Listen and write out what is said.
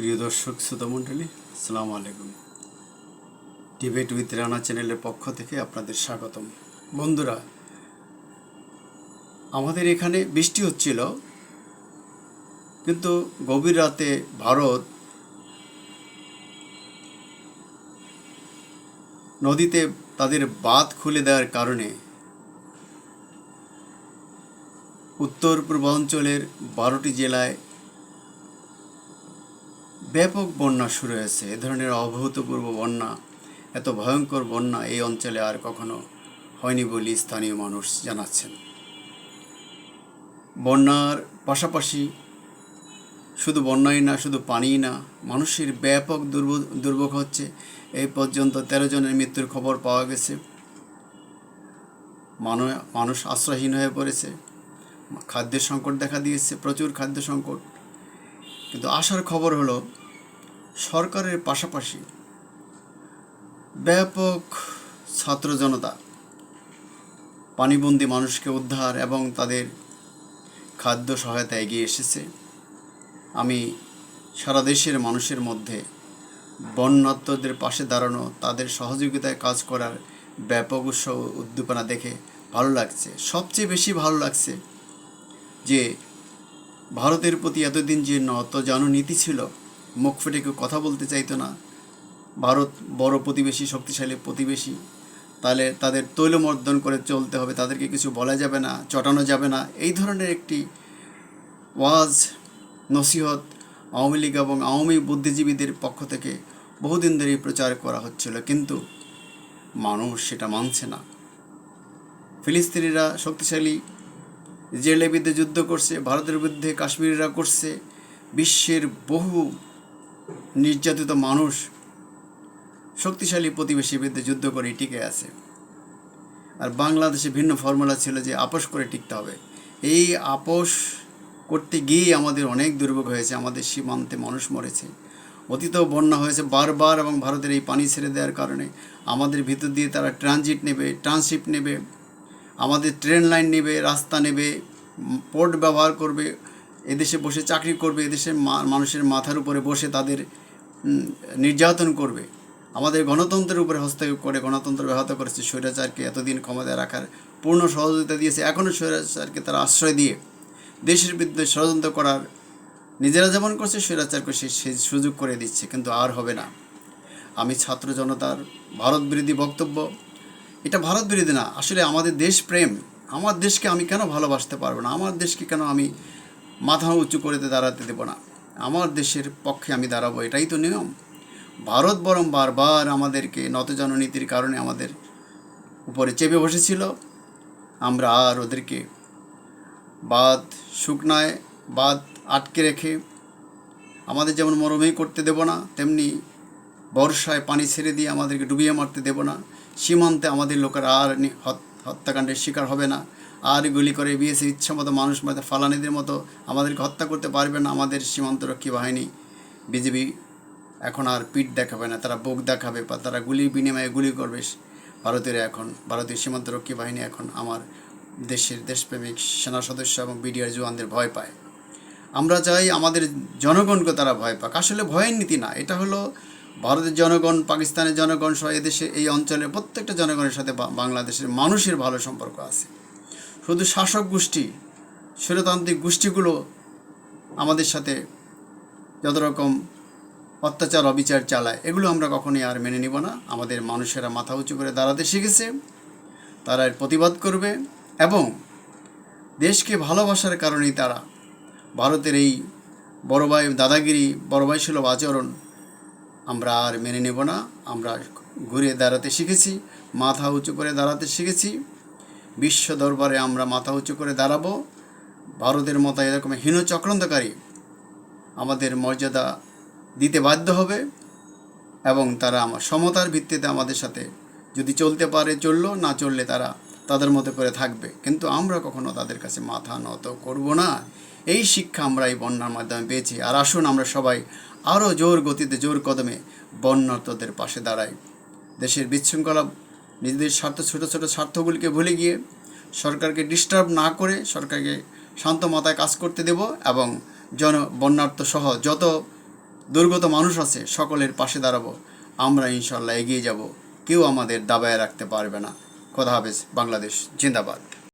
প্রিয় দর্শক শ্রোতামণ্ডলী সালাম আলাইকুম। ডিবেট উইথ রানা চ্যানেলের পক্ষ থেকে আপনাদের স্বাগতম। বন্ধুরা, আমাদের এখানে বৃষ্টি হচ্ছিল, কিন্তু গভীর রাতে ভারত নদীতে তাদের বাঁধ খুলে দেওয়ার কারণে উত্তর পূর্বাঞ্চলের বারোটি জেলায় ব্যাপক বন্যা শুরু হয়েছে। এ ধরনের অভূতপূর্ব বন্যা, এত ভয়ঙ্কর বন্যা এই অঞ্চলে আর কখনো হয়নি বলে স্থানীয় মানুষ জানাচ্ছেন। বন্যার পাশাপাশি শুধু বন্যাই না, শুধু পানিই না, মানুষের ব্যাপক দুর্ভোগ দুর্ভোগ হচ্ছে। এই পর্যন্ত তেরো জনের মৃত্যুর খবর পাওয়া গেছে। মানুষ আশ্রয়হীন হয়ে পড়েছে। খাদ্যের সংকট দেখা দিয়েছে, প্রচুর খাদ্য সংকট। কিন্তু আসার খবর হলো সরকারের পাশাপাশি ব্যাপক ছাত্র জনতা, পানিবন্দী মানুষকে উদ্ধার এবং তাদের খাদ্য সহায়তা এগিয়ে এসেছে। আমি সারা দেশের মানুষের মধ্যে বন্যাত্মদের পাশে দাঁড়ানো, তাদের সহযোগিতায় কাজ করার ব্যাপক উৎসাহ উদ্দীপনা দেখে ভালো লাগছে। সবচেয়ে বেশি ভালো লাগছে যে ভারতের প্রতি এতদিন যে নত জানো নীতি ছিল মুখ ফেটে কেউ কথা বলতে চাইতো না। ভারত বড় প্রতিবেশী, শক্তিশালী প্রতিবেশী। তাহলে তাদের তৈলমর্দন করে চলতে হবে, তাদেরকে কিছু বলা যাবে না, চটানো যাবে না। এই ধরনের একটি ওয়াজ, নসিহত আওয়ামী লীগ এবং আওয়ামী বুদ্ধিজীবীদের পক্ষ থেকে বহুদিন ধরেই প্রচার করা হচ্ছিল। কিন্তু মানুষ সেটা মানছে না। ফিলিস্তিনিরা শক্তিশালী ইসরায়েলের বিরুদ্ধে যুদ্ধ করছে, ভারতের বিরুদ্ধে কাশ্মীরিরা করছে, বিশ্বের বহু নির্যাতিত মানুষ শক্তিশালী প্রতিবেশীর বিরুদ্ধে যুদ্ধ করে টিকে আছে। আর বাংলাদেশে ভিন্ন ফর্মুলা ছিল যে আপোষ করে টিকতে হবে। এই আপোষ করতে গিয়েই আমাদের অনেক দুর্ভোগ হয়েছে, আমাদের সীমান্তে মানুষ মরেছে। অতীতেও বন্যা হয়েছে বারবার এবং ভারতের এই পানি ছেড়ে দেওয়ার কারণে আমাদের ভিতর দিয়ে তারা ট্রানজিট নেবে ট্রান্সশিপ নেবে, আমাদের ট্রেন লাইন নেবে, রাস্তা নেবে পোর্ট ব্যবহার করবে এদেশে বসে চাকরি করবে, এদেশের মানুষের মাথার উপরে বসে তাদের নির্যাতন করবে। আমাদের গণতন্ত্রের উপরে হস্তক্ষেপ করে, গণতন্ত্র ব্যাহত করেছে স্বৈরাচারকে এতদিন ক্ষমতায় রাখার পূর্ণ সহযোগিতা দিয়েছে। এখনও স্বৈরাচারকে তারা আশ্রয় দিয়ে দেশের বিরুদ্ধে ষড়যন্ত্র করার, নিজেরা যেমন করছে, স্বৈরাচারকে সে সুযোগ করে দিচ্ছে, কিন্তু আর হবে না। আমি ছাত্র জনতার ভারত বিরোধী বক্তব্য, এটা ভারত বিরোধী না, আসলে আমাদের দেশ প্রেম। আমার দেশকে আমি কেন ভালোবাসতে পারব না? আমার দেশকে কেন আমি মাথা উঁচু করে দাঁড়াতে দেবো না। আমার দেশের পক্ষে আমি দাঁড়াবো, এটাই তো নিয়ম। ভারত বরং বারবার আমাদেরকে নতজন নীতির কারণে আমাদের উপরে চেপে বসেছিল। আমরা আর ওদেরকে বাদ, শুকনায় বাদ আটকে রেখে আমাদের যেমন মরমেই করতে দেব না, তেমনি বর্ষায় পানি ছেড়ে দিয়ে আমাদেরকে ডুবিয়ে মারতে দেব না। সীমান্তে আমাদের লোকেরা আর হত্যাকাণ্ডের শিকার হবে না। আর গুলি করে বিএসের ইচ্ছা মতো মানুষ মতো ফালানিদের মতো আমাদেরকে হত্যা করতে পারবে না আমাদের সীমান্তরক্ষী বাহিনী। বিজেপি এখন আর পিঠ দেখাবে না, তারা বুক দেখাবে বা তারা গুলির বিনিময়ে গুলি করবে। ভারতের এখন, ভারতীয় সীমান্তরক্ষী বাহিনী এখন আমার দেশের দেশপ্রেমিক সেনা সদস্য এবং বিডিআর জওয়ানদের ভয় পায়। আমরা চাই আমাদের জনগণকে তারা ভয় পাক। আসলে ভয়ের নীতি না, এটা হলো ভারতের জনগণ, পাকিস্তানের জনগণ সহ এদেশে এই অঞ্চলের প্রত্যেকটা জনগণের সাথে বাংলাদেশের মানুষের ভালো সম্পর্ক আছে। শুধু শাসক গোষ্ঠী, স্বৈরতান্ত্রিক গোষ্ঠীগুলো আমাদের সাথে যত রকম অত্যাচার, অবিচার চালায়, এগুলো আমরা কখনোই আর মেনে নিব না। আমাদের মানুষেরা মাথা উঁচু করে দাঁড়াতে শিখেছে, তারা এর প্রতিবাদ করবে এবং দেশকে ভালোবাসার কারণেই তারা ভারতের এই বড় ভাই, দাদাগিরি, বড় ভাই সুলভ আচরণ আমরা আর মেনে নেব না। আমরা ঘুরে দাঁড়াতে শিখেছি, মাথা উঁচু করে দাঁড়াতে শিখেছি। বিশ্ব দরবারে আমরা মাথা উঁচু করে দাঁড়াবো। ভারতের মতো এরকম হীন চক্রান্তকারী আমাদের মর্যাদা দিতে বাধ্য হবে এবং তারা আমার সমতার ভিত্তিতে আমাদের সাথে যদি চলতে পারে, চলল, না চললে তারা তাদের মতো করে থাকবে। কিন্তু আমরা কখনো তাদের কাছে মাথা নত করব না। এই শিক্ষা আমরা এই বন্যার মাধ্যমে পেয়েছি। আর আসুন আমরা সবাই আরও জোর গতিতে, জোর কদমে বন্যার্তদের পাশে দাঁড়াই। দেশের বিশৃঙ্খলা, নিজেদের স্বার্থ, ছোট ছোট স্বার্থগুলিকে ভুলে গিয়ে সরকারকে ডিস্টার্ব না করে সরকারকে শান্ত মাথায় কাজ করতে দেব এবং জন বন্যার্থ সহ যত দুর্গত মানুষ আছে সকলের পাশে দাঁড়াবো। আমরা ইনশাল্লাহ এগিয়ে যাব। কেউ আমাদের দাবায় রাখতে পারবে না। কথা হাফেজ বাংলাদেশ জিন্দাবাদ।